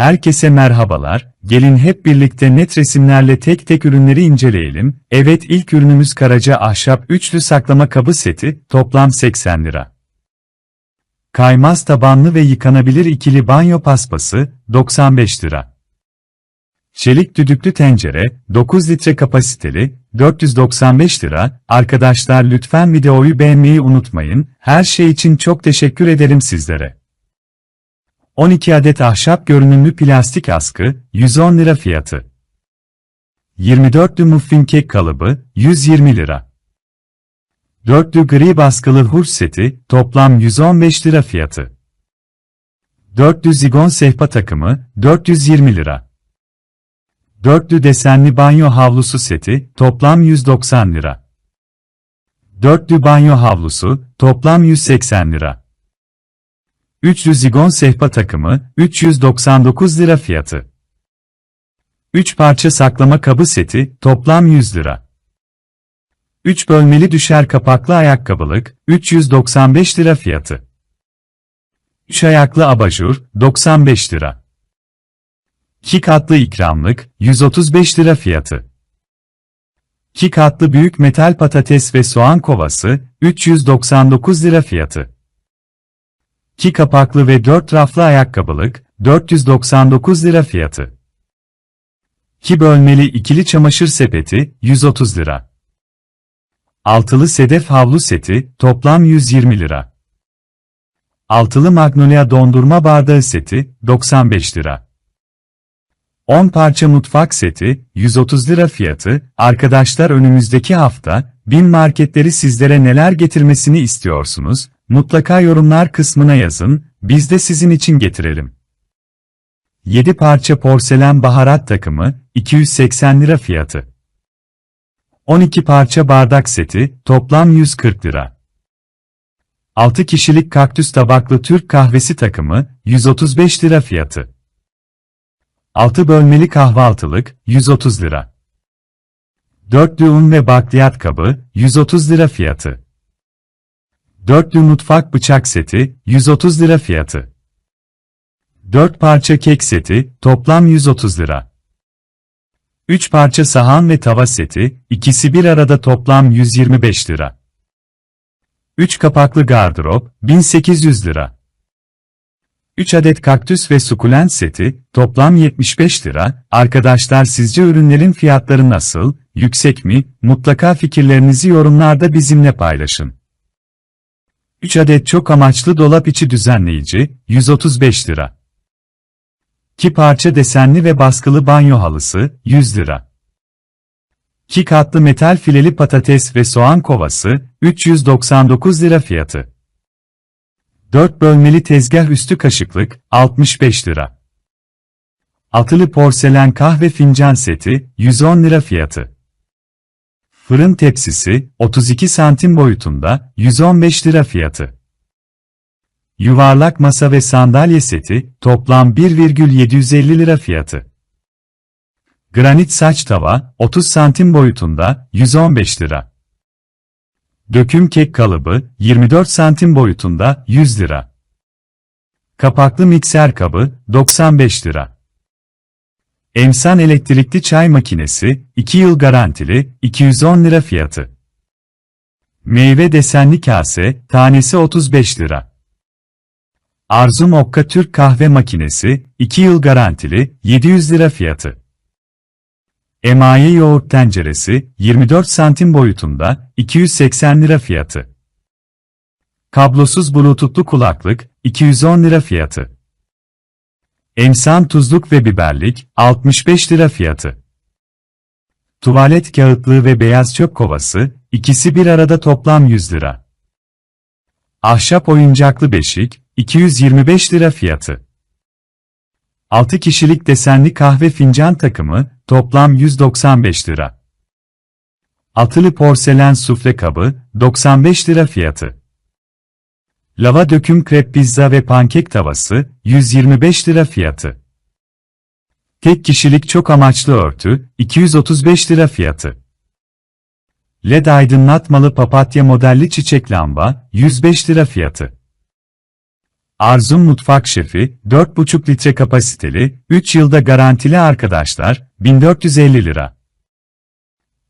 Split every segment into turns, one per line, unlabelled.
Herkese merhabalar, gelin hep birlikte net resimlerle tek tek ürünleri inceleyelim. Evet ilk ürünümüz Karaca Ahşap Üçlü Saklama Kabı Seti, toplam 80 lira. Kaymaz tabanlı ve yıkanabilir ikili banyo paspası, 95 lira. Çelik düdüklü tencere, 9 litre kapasiteli, 495 lira. Arkadaşlar lütfen videoyu beğenmeyi unutmayın. Her şey için çok teşekkür ederim sizlere. 12 adet ahşap görünümlü plastik askı, 110 lira fiyatı. 24'lü muffin kek kalıbı, 120 lira. 4'lü gri baskılı hurç seti, toplam 115 lira fiyatı. 4'lü zigon sehpa takımı, 420 lira. 4'lü desenli banyo havlusu seti, toplam 190 lira. 4'lü banyo havlusu, toplam 180 lira. Üçlü zigon sehpa takımı, 399 lira fiyatı. 3 parça saklama kabı seti, toplam 100 lira. 3 bölmeli düşer kapaklı ayakkabılık, 395 lira fiyatı. 3 ayaklı abajur, 95 lira. 2 katlı ikramlık, 135 lira fiyatı. 2 katlı büyük metal patates ve soğan kovası, 399 lira fiyatı. 2 kapaklı ve 4 raflı ayakkabılık, 499 lira fiyatı. 2 bölmeli ikili çamaşır sepeti, 130 lira. Altılı sedef havlu seti, toplam 120 lira. Altılı magnolia dondurma bardağı seti, 95 lira. 10 parça mutfak seti, 130 lira fiyatı. Arkadaşlar önümüzdeki hafta, bin marketleri sizlere neler getirmesini istiyorsunuz? Mutlaka yorumlar kısmına yazın, biz de sizin için getirelim. 7 parça porselen baharat takımı, 280 lira fiyatı. 12 parça bardak seti, toplam 140 lira. 6 kişilik kaktüs tabaklı Türk kahvesi takımı, 135 lira fiyatı. 6 bölmeli kahvaltılık, 130 lira. 4 un ve bakliyat kabı, 130 lira fiyatı. Dörtlü mutfak bıçak seti, 130 lira fiyatı. 4 parça kek seti, toplam 130 lira. 3 parça sahan ve tava seti, ikisi bir arada toplam 125 lira. 3 kapaklı gardırop, 1800 lira. 3 adet kaktüs ve sukulent seti, toplam 75 lira. Arkadaşlar sizce ürünlerin fiyatları nasıl, yüksek mi? Mutlaka fikirlerinizi yorumlarda bizimle paylaşın. 3 adet çok amaçlı dolap içi düzenleyici, 135 lira. 2 parça desenli ve baskılı banyo halısı, 100 lira. 2 katlı metal fileli patates ve soğan kovası, 399 lira fiyatı. 4 bölmeli tezgah üstü kaşıklık, 65 lira. Altılı porselen kahve fincan seti, 110 lira fiyatı. Fırın tepsisi, 32 santim boyutunda, 115 lira fiyatı. Yuvarlak masa ve sandalye seti, toplam 1,750 lira fiyatı. Granit saç tava, 30 santim boyutunda, 115 lira. Döküm kek kalıbı, 24 santim boyutunda, 100 lira. Kapaklı mikser kabı, 95 lira. Emsan elektrikli çay makinesi, 2 yıl garantili, 210 lira fiyatı. Meyve desenli kase, tanesi 35 lira. Arzum Okka Türk kahve makinesi, 2 yıl garantili, 700 lira fiyatı. Emaye yoğurt tenceresi, 24 santim boyutunda, 280 lira fiyatı. Kablosuz bluetoothlu kulaklık, 210 lira fiyatı. Emsan tuzluk ve biberlik, 65 lira fiyatı. Tuvalet kağıtlığı ve beyaz çöp kovası, ikisi bir arada toplam 100 lira. Ahşap oyuncaklı beşik, 225 lira fiyatı. 6 kişilik desenli kahve fincan takımı, toplam 195 lira. Atılı porselen sufle kabı, 95 lira fiyatı. Lava döküm krep pizza ve pankek tavası, 125 lira fiyatı. Tek kişilik çok amaçlı örtü, 235 lira fiyatı. LED aydınlatmalı papatya modelli çiçek lamba, 105 lira fiyatı. Arzum Mutfak Şefi, 4,5 litre kapasiteli, 3 yılda garantili arkadaşlar, 1450 lira.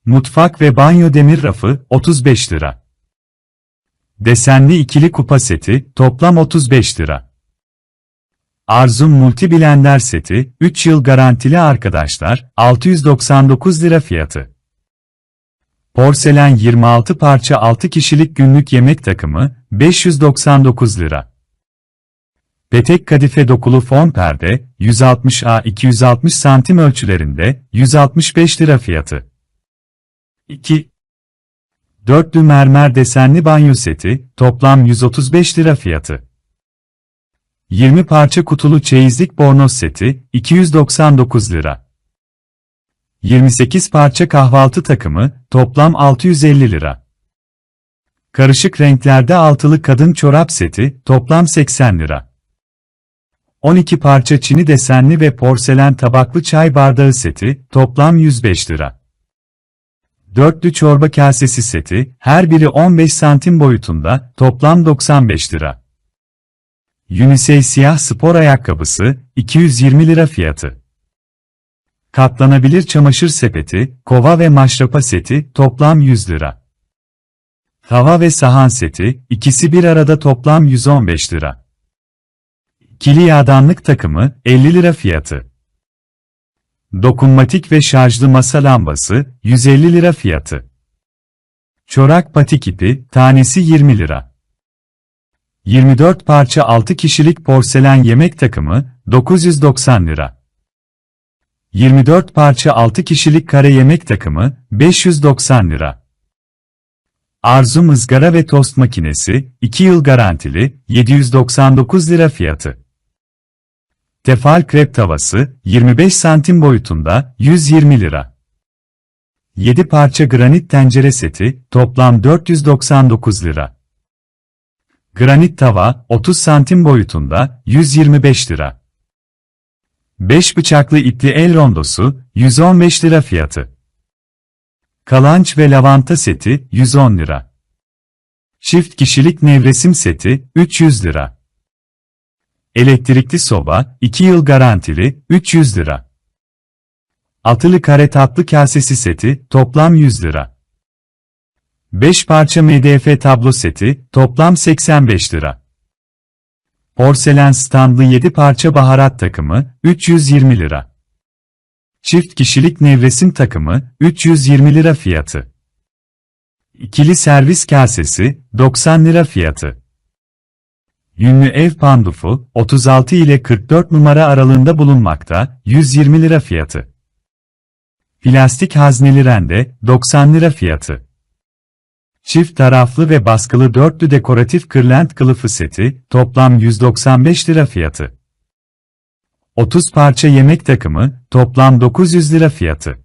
Mutfak ve banyo demir rafı, 35 lira. Desenli ikili kupa seti, toplam 35 lira. Arzum Multi Blender seti, 3 yıl garantili arkadaşlar, 699 lira fiyatı. Porselen 26 parça 6 kişilik günlük yemek takımı, 599 lira. Petek kadife dokulu fon perde, 160A 260 santim ölçülerinde, 165 lira fiyatı. 2. Dörtlü mermer desenli banyo seti, toplam 135 lira fiyatı. 20 parça kutulu çeyizlik bornoz seti, 299 lira. 28 parça kahvaltı takımı, toplam 650 lira. Karışık renklerde altılı kadın çorap seti, toplam 80 lira. 12 parça çini desenli ve porselen tabaklı çay bardağı seti, toplam 105 lira. Dörtlü çorba kasesi seti, her biri 15 santim boyutunda, toplam 95 lira. Unisey siyah spor ayakkabısı, 220 lira fiyatı. Katlanabilir çamaşır sepeti, kova ve maşrapa seti, toplam 100 lira. Tava ve sahan seti, ikisi bir arada toplam 115 lira. Kili yağdanlık takımı, 50 lira fiyatı. Dokunmatik ve şarjlı masa lambası, 150 lira fiyatı. Çorak patik ipi, tanesi 20 lira. 24 parça 6 kişilik porselen yemek takımı, 990 lira. 24 parça 6 kişilik kare yemek takımı, 590 lira. Arzum ızgara ve tost makinesi, 2 yıl garantili, 799 lira fiyatı. Tefal krep tavası, 25 santim boyutunda, 120 lira. 7 parça granit tencere seti, toplam 499 lira. Granit tava, 30 santim boyutunda, 125 lira. 5 bıçaklı ipli el rondosu, 115 lira fiyatı. Kalanç ve lavanta seti, 110 lira. Çift kişilik nevresim seti, 300 lira. Elektrikli soba, 2 yıl garantili, 300 lira. Altılı kare tatlı kasesi seti, toplam 100 lira. 5 parça MDF tablo seti, toplam 85 lira. Porselen standlı 7 parça baharat takımı, 320 lira. Çift kişilik nevresim takımı, 320 lira fiyatı. İkili servis kasesi, 90 lira fiyatı. Yünlü ev pandufu, 36 ile 44 numara aralığında bulunmakta, 120 lira fiyatı. Plastik hazneli rende, 90 lira fiyatı. Çift taraflı ve baskılı dörtlü dekoratif kırlent kılıfı seti, toplam 195 lira fiyatı. 30 parça yemek takımı, toplam 900 lira fiyatı.